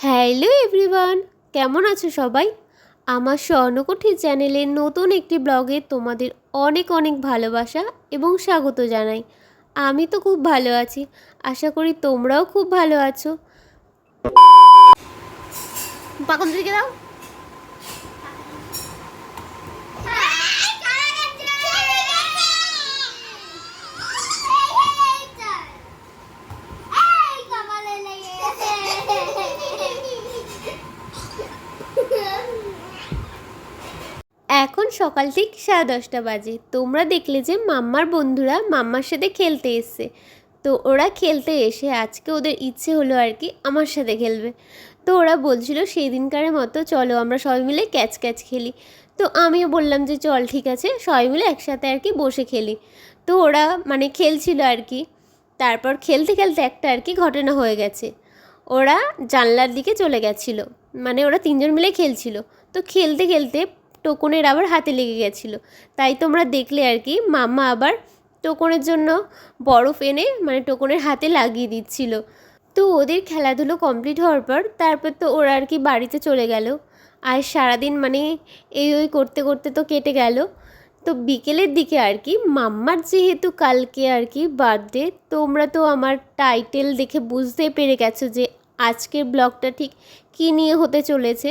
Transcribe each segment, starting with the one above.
Hello everyone, কেমন আছো সবাই? আমার স্বর্ণকঠি চ্যানেলের নতুন একটি ব্লগে তোমাদের অনেক অনেক ভালোবাসা এবং স্বাগত জানাই। আমি তো খুব ভালো আছি, আশা করি তোমরাও খুব ভালো আছো। দাও। সকাল ঠিক সাড়ে দশটা বাজে। তোমরা দেখলে যে মাম্মার বন্ধুরা মাম্মার সাথে খেলতে এসছে। তো ওরা খেলতে এসে আজকে ওদের ইচ্ছে হলো আর কি আমার সাথে খেলবে। তো ওরা বলছিল সেই দিনকার মতো চলো আমরা সবাই মিলে ক্যাচ ক্যাচ খেলি। তো আমিও বললাম যে চল ঠিক আছে, সবাই মিলে একসাথে আর কি বসে খেলি। তো ওরা মানে খেলছিল আর কি। তারপর খেলতে খেলতে একটা আর কি ঘটনা হয়ে গেছে। ওরা জানলার দিকে চলে গেছিল। মানে ওরা তিনজন মিলে খেলছিল। তো খেলতে খেলতে টোকনের আবার হাতে লেগে গেছিল। তাই তোমরা দেখলে আর কি, মাম্মা আবার টোকনের জন্য বরফ এনে মানে টোকনের হাতে লাগিয়ে দিচ্ছিল। তো ওদের খেলাধুলো কমপ্লিট হওয়ার পর তারপর তো ওরা আর কি বাড়িতে চলে গেল। আর সারাদিন মানে এই ওই করতে করতে তো কেটে গেল। তো বিকেলের দিকে আর কি, মাম্মার যেহেতু কালকে আর কি বার্থডে তোমরা তো আমার টাইটেল দেখে বুঝতে পেরে গেছো যে আজকের ব্লগটা ঠিক কী নিয়ে হতে চলেছে।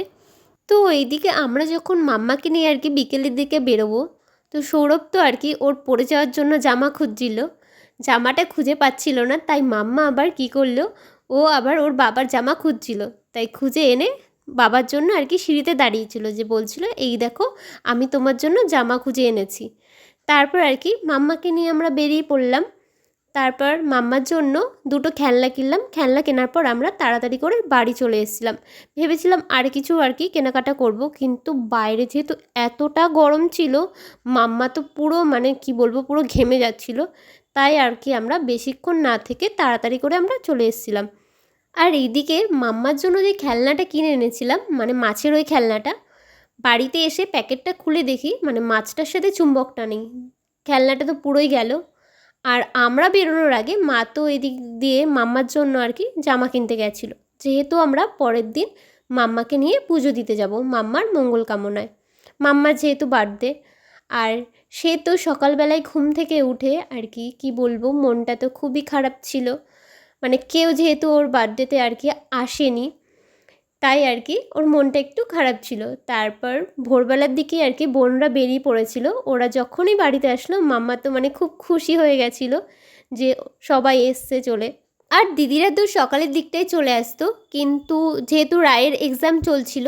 তো এইদিকে আমরা যখন মাম্মাকে নিয়ে আর কি বিকেলের দিকে বেরোবো, তো সৌরভ তো আর কি ওর পরে যাওয়ার জন্য জামা খুঁজছিল। জামাটা খুঁজে পাচ্ছিল না, তাই মাম্মা আবার কি করল, ও আবার ওর বাবার জামা খুঁজছিল। তাই খুঁজে এনে বাবার জন্য আর কি সিঁড়িতে দাঁড়িয়েছিল যে বলছিল, এই দেখো, আমি তোমার জন্য জামা খুঁজে এনেছি। তারপর আর কি মাম্মাকে নিয়ে আমরা বেরিয়ে পড়লাম। তারপর মাম্মার জন্য দুটো খেলনা কিনলাম। খেলনা কেনার পর আমরা তাড়াতাড়ি করে বাড়ি চলে এসেছিলাম। ভেবেছিলাম আর কিছু আর কি কেনাকাটা করব, কিন্তু বাইরে যেহেতু এতটা গরম ছিল, মাম্মা তো পুরো মানে কি বলব, পুরো ঘেমে যাচ্ছিল। তাই আর কি আমরা বেশিক্ষণ না থেকে তাড়াতাড়ি করে আমরা চলে এসেছিলাম। আর এইদিকে মাম্মার জন্য যে খেলনাটা কিনে এনেছিলাম মানে মাছের ওই খেলনাটা, বাড়িতে এসে প্যাকেটটা খুলে দেখি মানে মাছটার সাথে চুম্বকটা নেই। খেলনাটা তো পুরোই গেল। আর আমরা বেরোনোর আগে মা তো এদিক দিয়ে মাম্মার জন্য আর কি জামা কিনতে গেছিল। যেহেতু আমরা পরের দিন মাম্মাকে নিয়ে পুজো দিতে যাব, মাম্মার মঙ্গল কামনায়। মাম্মার যেহেতু বার্থডে আর সে তো সকালবেলায় ঘুম থেকে উঠে আর কি কি বলব, মনটা তো খুবই খারাপ ছিল। মানে কেউ যেহেতু ওর বার্থডেতে আর কি আসেনি তাই আর কি ওর মনটা একটু খারাপ ছিল। তারপর ভোরবেলার দিকে আর কি বোনরা বেরিয়ে পড়েছিল। ওরা যখনই বাড়িতে আসলো, মাম্মা তো মানে খুব খুশি হয়ে গেছিল যে সবাই এসছে চলে। আর দিদিরা তো সকালের দিকটাই চলে আসতো, কিন্তু যেহেতু রায়ের এক্সাম চলছিল,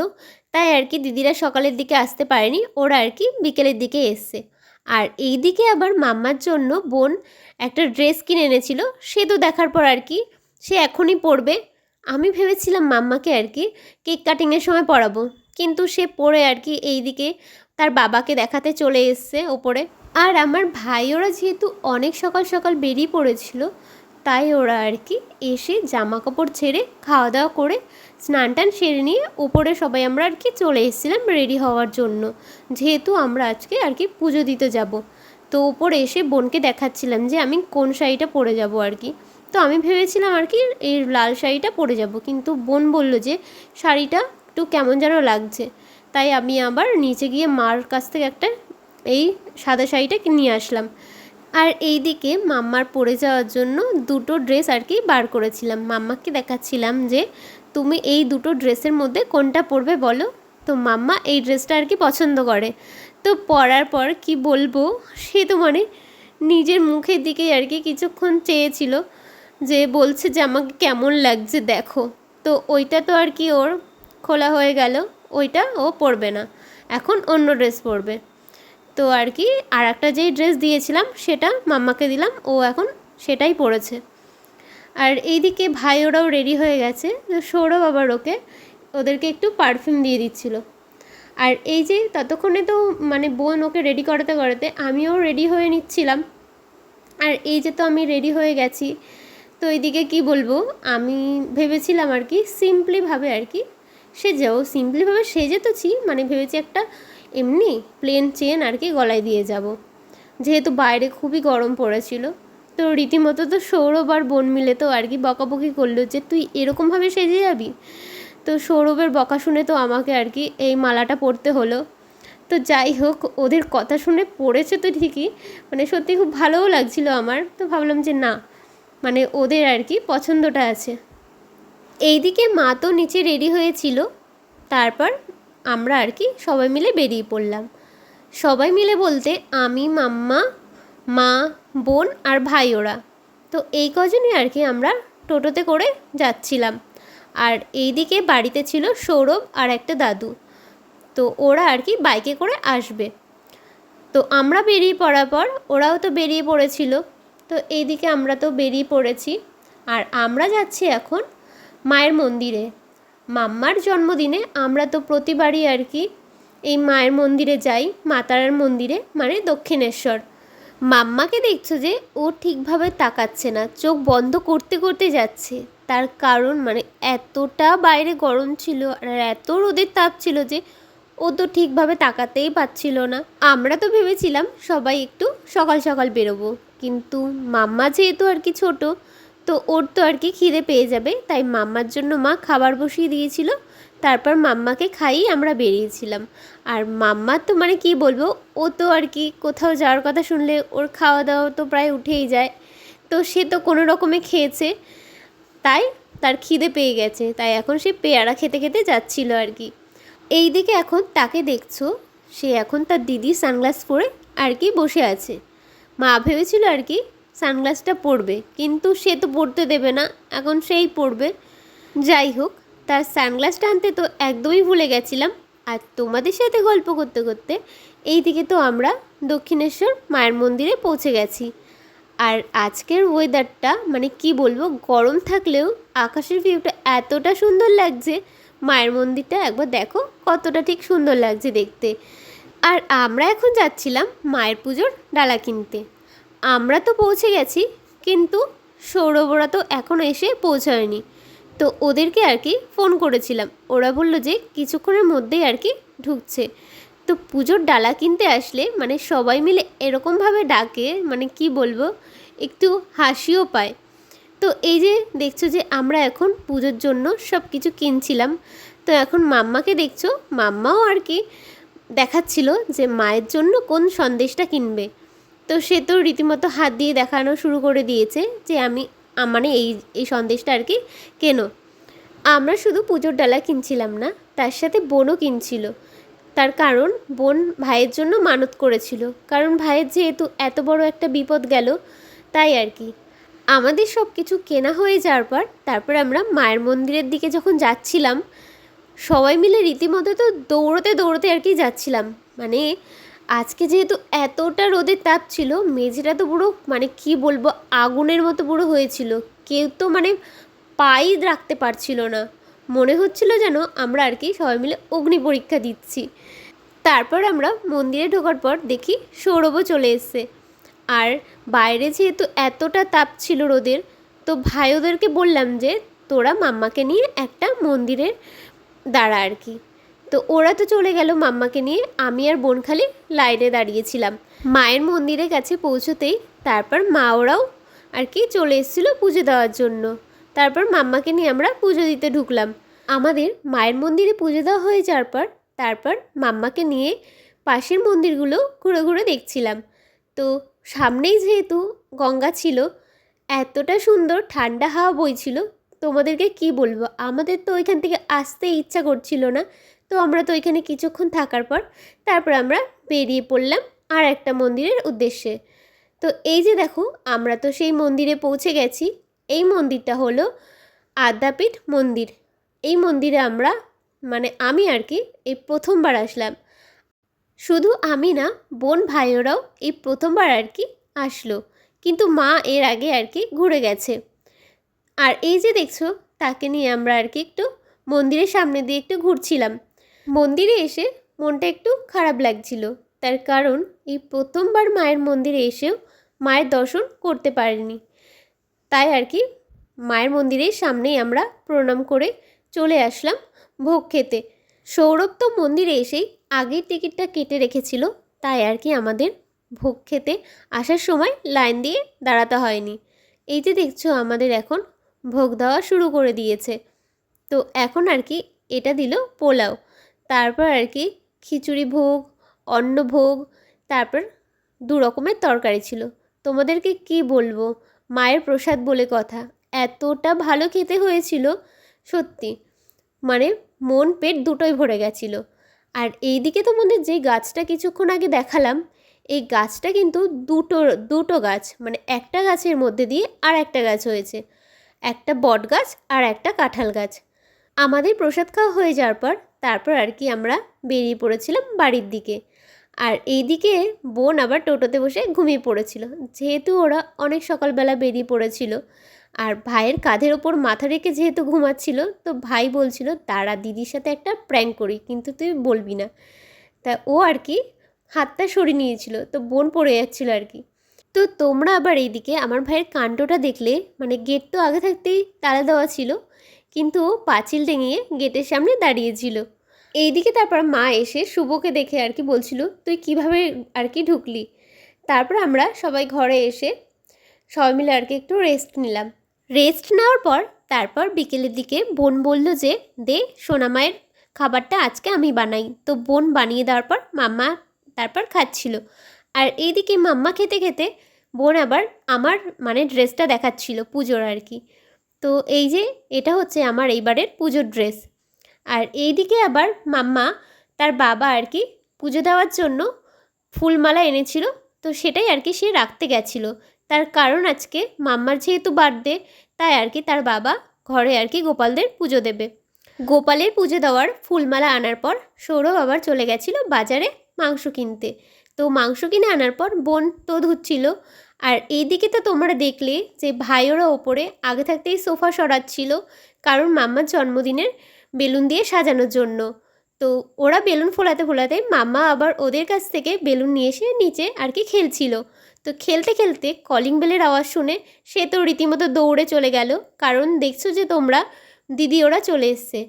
তাই আর কি দিদিরা সকালের দিকে আসতে পারেনি, ওরা আর কি বিকেলের দিকে এসছে। আর এই দিকে আবার মাম্মার জন্য বোন একটা ড্রেস কিনে এনেছিল, সে তো দেখার পর আর কি সে এখনই পরবে। আমি ভেবেছিলাম মাম্মাকে আর কি কেক কাটিংয়ের সময় পড়াবো। কিন্তু সে পড়ে আর কি এই দিকে তার বাবাকে দেখাতে চলে এসছে ওপরে। আর আমার ভাই ওরা যেহেতু অনেক সকাল সকাল বেরিয়ে পড়েছিল, তাই ওরা আর কি এসে জামা কাপড় ছেড়ে খাওয়া দাওয়া করে স্নান টান সেরে নিয়ে ওপরে সবাই আমরা আর কি চলে এসেছিলাম রেডি হওয়ার জন্য। যেহেতু আমরা আজকে আর কি পুজো দিতে যাব। তো ওপরে এসে বোনকে দেখাচ্ছিলাম যে আমি কোন শাড়িটা পরে যাব আর কি। তো আমি ভেবেছিলাম আর কি এই লাল শাড়িটা পরে যাব। কিন্তু বোন বলল যে, শাড়িটা একটু কেমন যেন লাগছে। তাই আমি আবার নিচে গিয়ে মার কাছ থেকে একটা এই সাদা শাড়িটা নিয়ে আসলাম। আর এই দিকে মাম্মার পরে যাওয়ার জন্য দুটো ড্রেস আর কি বার করেছিলাম। মাম্মাকে দেখাচ্ছিলাম যে, তুমি এই দুটো ড্রেসের মধ্যে কোনটা পরবে বলো? তো মাম্মা এই ড্রেসটা আর কি পছন্দ করে। তো পরার পর কি বলব, সে তো মানে নিজের মুখের দিকেই আর কি কিছুক্ষণ চেয়েছিল। যে বলছে যে আমাকে কেমন লাগছে দেখো। তো ওইটা তো আর কি ওর খোলা হয়ে গেল। ওইটা ও পরবে না। এখন অন্য ড্রেস পরবে। তো আর কি, আর একটা যেই ড্রেস দিয়েছিলাম সেটা মাম্মাকে দিলাম। ও এখন সেটাই পরেছে। আর এইদিকে ভাই ওরাও রেডি হয়ে গেছে। সৌরভ আবার ওকে, ওদেরকে একটু পারফিউম দিয়ে দিচ্ছিল। আর এই যে ততক্ষণে তো মানে বোন ওকে রেডি করাতে করাতে আমিও রেডি হয়ে নিচ্ছিলাম। আর এই যে তো আমি রেডি হয়ে গেছি। তো এইদিকে কি বলব? আমি ভেবেছিলাম আর কি সিম্পলিভাবে আর কি, সেজেও সিম্পলিভাবে সেজে তোছি মানে ভেবেছি একটা এমনি প্লেন চেন আর কি গলায় দিয়ে যাব। যেহেতু বাইরে খুবই গরম পড়েছিল, তো রীতিমতো তো সৌরভ আর বোন মিলে তো আর কি বকাবকি করল যে, তুই এরকমভাবে সেজে যাবি? তো সৌরভের বকা শুনে তো আমাকে আর কি এই মালাটা পরতে হলো। তো যাই হোক, ওদের কথা শুনে পড়েছে তো ঠিকই মানে সত্যি খুব ভালোও লাগছিল আমার, তো ভাবলাম যে না মানে ওদের আর কি পছন্দটা আছে। এইদিকে মা তো নিচে রেডি হয়েছিল, তারপর আমরা আর কি সবাই মিলে বেরিয়ে পড়লাম। সবাই মিলে বলতে আমি, মাম্মা, মা, বোন আর ভাই ওরা। তো এই কজনই আর কি আমরা টোটোতে করে যাচ্ছিলাম। আর এইদিকে বাড়িতে ছিল সৌরভ আর একটা দাদু। তো ওরা আর কি বাইকে করে আসবে। তো আমরা বেরিয়ে পড়ার পর ওরাও তো বেরিয়ে পড়েছিল। তো এইদিকে আমরা তো বেরিয়ে পড়েছি। আর আমরা যাচ্ছি এখন মায়ের মন্দিরে। মাম্মার জন্মদিনে আমরা তো প্রতিবারই আর কি এই মায়ের মন্দিরে যাই মাতারার মন্দিরে মানে দক্ষিণেশ্বর। মাম্মাকে দেখছ যে ও ঠিকভাবে তাকাচ্ছে না, চোখ বন্ধ করতে করতে যাচ্ছে। তার কারণ মানে এতটা বাইরে গরম ছিল আর এত রোদের তাপ ছিল যে ও তো ঠিকভাবে তাকাতেই পাচ্ছিল না। আমরা তো ভেবেছিলাম সবাই একটু সকাল সকাল বেরোবো। কিন্তু মাম্মা যেহেতু আর কি ছোট, তো ওর তো আর কি খিদে পেয়ে যাবে। তাই মাম্মার জন্য মা খাবার বসিয়ে দিয়েছিল। তারপর মাম্মাকে খাইয়ে আমরা বেরিয়েছিলাম। আর মাম্মার তো মানে কি বলব, ও তো আর কি কোথাও যাওয়ার কথা শুনলে ওর খাওয়া দাওয়া তো প্রায় উঠেই যায়। তো সে তো কোনো রকমে খেয়েছে, তাই তার খিদে পেয়ে গেছে। তাই এখন সে পেয়ারা খেতে খেতে যাচ্ছিল আর কি। এই দিকে এখন তাকে দেখছ, সে এখন তার দিদি সানগ্লাস পরে আর কি বসে আছে। মা ভেবেছিল আর কি, সানগ্লাসটা পরবে, কিন্তু সে তো পরতে দেবে না, এখন সেই পরবে। যাই হোক, তার সানগ্লাসটা আনতে তো একদমই ভুলে গেছিলাম। আর তোমাদের সাথে গল্প করতে করতে এই দিকে তো আমরা দক্ষিণেশ্বর মায়ের মন্দিরে পৌঁছে গেছি। আর আজকের ওয়েদারটা মানে কি বলব, গরম থাকলেও আকাশের ভিউটা এতটা সুন্দর লাগছে, মায়ের মন্দিরটা একবার দেখো কতটা ঠিক সুন্দর লাগছে দেখতে। আর আমরা এখন যাচ্ছিলাম মায়ের পুজোর ডালা কিনতে। আমরা তো পৌঁছে গেছি, কিন্তু সৌরভরা তো এখনও এসে পৌঁছায়নি। তো ওদেরকে আর কি ফোন করেছিলাম। ওরা বলল যে কিছুক্ষণের মধ্যেই আর কি ঢুকছে। তো পুজোর ডালা কিনতে আসলে মানে সবাই মিলে এরকমভাবে ডাকে মানে কি বলব, একটু হাসিও পায়। তো এই যে দেখছ যে আমরা এখন পুজোর জন্য সব কিছু কিনছিলাম। তো এখন মাম্মাকে দেখছ, মাম্মাও আর কি দেখাচ্ছিল যে মায়ের জন্য কোন সন্দেশটা কিনবে। তো সে তো রীতিমতো হাত দিয়ে দেখানো শুরু করে দিয়েছে যে আমি মানে এই এই সন্দেশটা আর কি কেনো। আমরা শুধু পুজোর ডালা কিনছিলাম না, তার সাথে বোনও কিনছিল। তার কারণ বোন ভাইয়ের জন্য মানত করেছিল। কারণ ভাইয়ের যেহেতু এত বড় একটা বিপদ গেল, তাই আর কি। আমাদের সব কিছু কেনা হয়ে যাওয়ার পর, তারপর আমরা মায়ের মন্দিরের দিকে যখন যাচ্ছিলাম সবাই মিলে রীতিমতো তো দৌড়তে দৌড়তে আর কি যাচ্ছিলাম। মানে আজকে যেহেতু এতটা রোদের তাপ ছিল, মেঝেটা তো পুরো মানে কি বলব, আগুনের মতো পুরো হয়েছিল। কেউ তো মানে পাই রাখতে পারছিল না। মনে হচ্ছিল যেন আমরা আর কি সবাই মিলে অগ্নি পরীক্ষা দিচ্ছি। তারপর আমরা মন্দিরে ঢোকার পর দেখি সৌরভও চলে এসছে। আর বাইরে যেহেতু এতটা তাপ ছিল রোদের, তো ভাই ওদেরকে বললাম যে তোরা মাম্মাকে নিয়ে একটা মন্দিরের দাঁড়া আর কি। তো ওরা তো চলে গেল মাম্মাকে নিয়ে, আমি আর বোন খালি লাইনে দাঁড়িয়েছিলাম। মায়ের মন্দিরের কাছে পৌঁছতেই তারপর মা ওরাও আর কি চলে এসেছিল পুজো দেওয়ার জন্য। তারপর মাম্মাকে নিয়ে আমরা পুজো দিতে ঢুকলাম। আমাদের মায়ের মন্দিরে পুজো দেওয়া হয়ে যাওয়ার পর তারপর মাম্মাকে নিয়ে পাশের মন্দিরগুলো ঘুরে ঘুরে দেখছিলাম। তো সামনেই যেহেতু গঙ্গা ছিল, এতটা সুন্দর ঠান্ডা হাওয়া বইছিল তোমাদেরকে কি বলব? আমাদের তো ওইখান থেকে আসতে ইচ্ছা করছিল না। তো আমরা তো ওইখানে কিছুক্ষণ থাকার পর তারপর আমরা বেরিয়ে পড়লাম আর একটা মন্দিরের উদ্দেশ্যে। তো এই যে দেখো, আমরা তো সেই মন্দিরে পৌঁছে গেছি। এই মন্দিরটা হলো আদ্যাপীঠ মন্দির। এই মন্দিরে আমরা মানে আমি আর কি, এই প্রথমবার আসলাম। শুধু আমি না, বোন ভাইয়েরাও এই প্রথমবার আর কি আসলো। কিন্তু মা এর আগে আর কি ঘুরে গেছে। আর এই যে দেখছ, তাকে নিয়ে আমরা আর কি একটু মন্দিরের সামনে দিয়ে একটু ঘুরছিলাম। মন্দিরে এসে মনটা একটু খারাপ লাগছিল। তার কারণ, এই প্রথমবার মায়ের মন্দিরে এসেও মায়ের দর্শন করতে পারিনি। তাই আর কি মায়ের মন্দিরের সামনেই আমরা প্রণাম করে চলে আসলাম ভোগ খেতে। সৌরভ তো মন্দিরে এসেই আগের টিকিটটা কেটে রেখেছিল, তাই আর কি আমাদের ভোগ খেতে আসার সময় লাইন দিয়ে দাঁড়াতে হয়নি। এই যে দেখছ, আমাদের এখন ভোগ দেওয়া শুরু করে দিয়েছে। তো এখন আর কি এটা দিল পোলাও, তারপর আর কি খিচুড়ি ভোগ, অন্ন ভোগ, তারপর দু রকমের তরকারি ছিল। তোমাদেরকে কি বলব? মায়ের প্রসাদ বলে কথা। এতটা ভালো খেতে হয়েছিল, সত্যি। মানে মন, পেট দুটোই ভরে গেছিল। আর এই এইদিকে তোমাদের যে গাছটা কিছুক্ষণ আগে দেখালাম, এই গাছটা কিন্তু দুটো দুটো গাছ মানে একটা গাছের মধ্যে দিয়ে আর একটা গাছ হয়েছে। একটা বট গাছ আর একটা কাঁঠাল গাছ। আমাদের প্রসাদ খাওয়া হয়ে যাওয়ার পর তারপর আর কি আমরা বেরিয়ে পড়েছিলাম বাড়ির দিকে। আর এইদিকে বোন আবার টোটোতে বসে ঘুমিয়ে পড়েছিল। যেহেতু ওরা অনেক সকালবেলা বেরিয়ে পড়েছিল, আর ভাইয়ের কাঁধের ওপর মাথা রেখে যেহেতু ঘুমাচ্ছিল, তো ভাই বলছিল, তারা দিদির সাথে একটা প্র্যাঙ্ক করি, কিন্তু তুই বলবি না। তা ও আর কি হাতটা সরিয়ে নিয়েছিল। তো বোন পড়ে যাচ্ছিল আর কি। তো তোমরা আবার এইদিকে আমার ভাইয়ের কাণ্ডটা দেখলে মানে গেট তো আগে থাকতেই তালা দেওয়া ছিল, কিন্তু পাঁচিল টেঙিয়ে গেটের সামনে দাঁড়িয়েছিল। এইদিকে তারপর মা এসে শুভকে দেখে আর কি বলছিল, তুই কীভাবে আর কি ঢুকলি? তারপর আমরা সবাই ঘরে এসে সবাই মিলে আর কি একটু রেস্ট নিলাম। রেস্ট নেওয়ার পর তারপর বিকেলের দিকে বোন বলল যে, দে সোনামায়ের খাবারটা আজকে আমি বানাই। তো বোন বানিয়ে দেওয়ার পর মাম্মা তারপর খাচ্ছিল। আর এইদিকে মাম্মা খেতে খেতে বোন আবার আমার মানে ড্রেসটা দেখাচ্ছিল পুজোর আর কি। তো এই যে এটা হচ্ছে আমার এইবারের পুজোর ড্রেস। আর এইদিকে আবার মাম্মা তার বাবা আর কি পুজো দেওয়ার জন্য ফুলমালা এনেছিল। তো সেটাই আর কি সে রাখতে গেছিল। তার কারণ আজকে মাম্মার যেহেতু বার্থডে তাই আর কি তার বাবা ঘরে আর কি গোপালদের পুজো দেবে। গোপালের পুজো দেওয়ার ফুলমালা আনার পর সৌরভ আবার চলে গেছিল বাজারে মাংস কিনতে। তো মাংস কিনে আনার পর বোন তো ধুচ্ছিল। আর এইদিকে তো তোমরা দেখলে যে ভাইওরা ওপরে আগে থাকতেই সোফা সরাচ্ছিল কারণ মাম্মার জন্মদিনের বেলুন দিয়ে সাজানোর জন্য। তো ওরা বেলুন ফোলাতে ফোলাতে মাম্মা আবার ওদের কাছ থেকে বেলুন নিয়ে এসে নিচে আর কি খেলছিল। তো খেলতে খেলতে কলিং বেলের আওয়াজ শুনে সে তো রীতিমতো দৌড়ে চলে গেল কারণ দেখছ যে তোমরা দিদি ওরা চলে এসছে।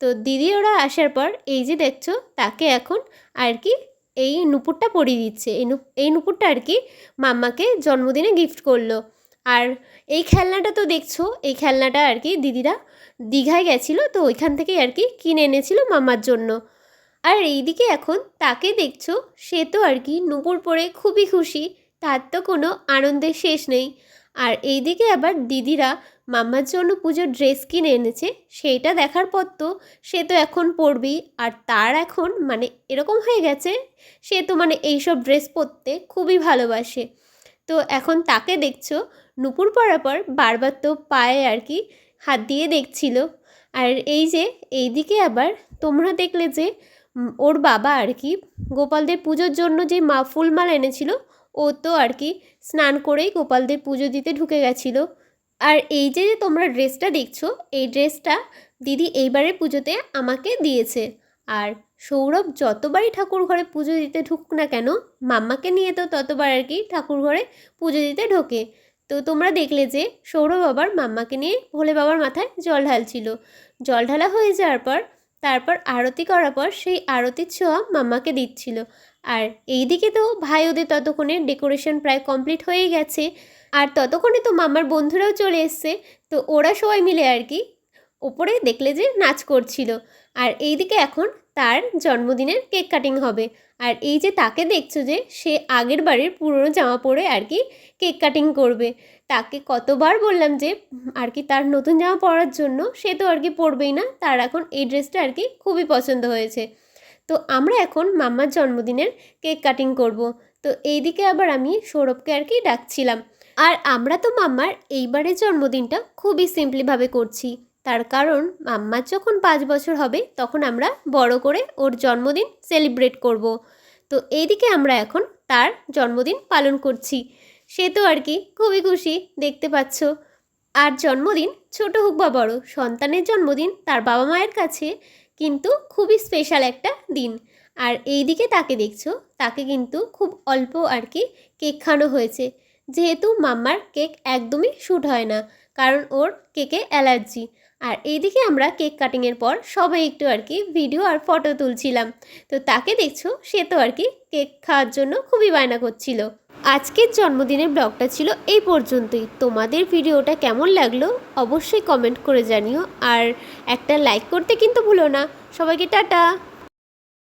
তো দিদি ওরা আসার পর এই যে দেখছ তাকে এখন আর কি এই নুপুরটা পরিয়ে দিচ্ছে। এই এই নুপুরটা আর কি মাম্মাকে জন্মদিনে গিফট করল। আর এই খেলনাটা তো দেখছ, এই খেলনাটা আর কি দিদিরা দীঘায় গেছিল, তো ওইখান থেকেই আর কি কিনে এনেছিল মাম্মার জন্য। আর এইদিকে এখন তাকে দেখছ, সে তো আর কি নুপুর পরে খুবই খুশি, তার তো কোনো আনন্দের শেষ নেই। আর এইদিকে আবার দিদিরা মাম্মার জন্য পুজোর ড্রেস কিনে এনেছে, সেইটা দেখার পর তো সে তো এখন পরবি আর তার এখন মানে এরকম হয়ে গেছে, সে তো মানে এইসব ড্রেস পরতে খুবই ভালোবাসে। তো এখন তাকে দেখছ, নুপুর পরার পর বারবার তো পায়ে আর কি হাত দিয়ে দেখছিল। আর এই যে এইদিকে আবার তোমরা দেখলে যে ওর বাবা আর কি গোপালদের পুজোর জন্য যে মা ফুলমাল এনেছিল, ও তো আর কি স্নান করেই গোপালদের পুজো দিতে ঢুকে গেছিল। আর এই যে তোমরা ড্রেসটা দেখছ, এই ড্রেসটা দিদি এইবারের পুজোতে আমাকে দিয়েছে। আর সৌরভ যতবারই ঠাকুর ঘরে পুজো দিতে ঢুক না কেন, মাম্মাকে নিয়ে তো ততবার আর কি ঠাকুর ঘরে পুজো দিতে ঢোকে। তো তোমরা দেখলে যে সৌরভ আবার মাম্মাকে নিয়ে ভোলে বাবার মাথায় জল ঢালছিল। জল ঢালা হয়ে যাওয়ার পর, তারপর আরতি করার পর সেই আরতির ছোঁয়া মাম্মাকে দিচ্ছিল। আর এইদিকে তো ভাই ওদের ততক্ষণে ডেকোরেশন প্রায় কমপ্লিট হয়ে গেছে। আর ততক্ষণে তো মামার বন্ধুরাও চলে এসছে। তো ওরা সবাই মিলে আর কি ওপরে দেখলে যে নাচ করছিল। আর এইদিকে এখন তার জন্মদিনের কেক কাটিং হবে। আর এই যে তাকে দেখছ যে সে আগের বাড়ির পুরনো জামা পরে আর কি কেক কাটিং করবে। তাকে কতবার বললাম যে আর কি তার নতুন জামা পরার জন্য সে তো আর কি পরবেই না। তার এখন এই ড্রেসটা আর কি খুবই পছন্দ হয়েছে। তো আমরা এখন মাম্মার জন্মদিনের কেক কাটিং করব। তো এইদিকে আবার আমি সৌরভকে আর কি ডাকছিলাম। আর আমরা তো মাম্মার এইবারের জন্মদিনটা খুবই সিম্পলিভাবে করছি। তার কারণ মাম্মার যখন পাঁচ বছর হবে তখন আমরা বড় করে ওর জন্মদিন সেলিব্রেট করব। তো এইদিকে আমরা এখন তার জন্মদিন পালন করছি। সে তো আর কি খুবই খুশি, দেখতে পাচ্ছ। আর জন্মদিন ছোট হোক বা বড়, সন্তানের জন্মদিন তার বাবা মায়ের কাছে কিন্তু খুবই স্পেশাল একটা দিন। আর এই দিকে তাকে দেখছ, তাকে কিন্তু খুব অল্প আর কি কেক খাওয়ানো হয়েছে। যেহেতু মাম্মার কেক একদমই শ্যুট হয় না, কারণ ওর কেকে অ্যালার্জি। আর এইদিকে আমরা কেক কাটিংয়ের পর সবাই একটু আর কি ভিডিও আর ফটো তুলছিলাম। তো তাকে দেখছ, সে তো আর কি কেক খাওয়ার জন্য খুবই বায়না করছিল। আজকের জন্মদিনের ব্লগটা ছিল এই পর্যন্তই। তোমাদের ভিডিওটা কেমন লাগল অবশ্যই কমেন্ট করে জানিও। আর একটা লাইক করতে কিন্তু ভুলো না। সবাইকে টাটা!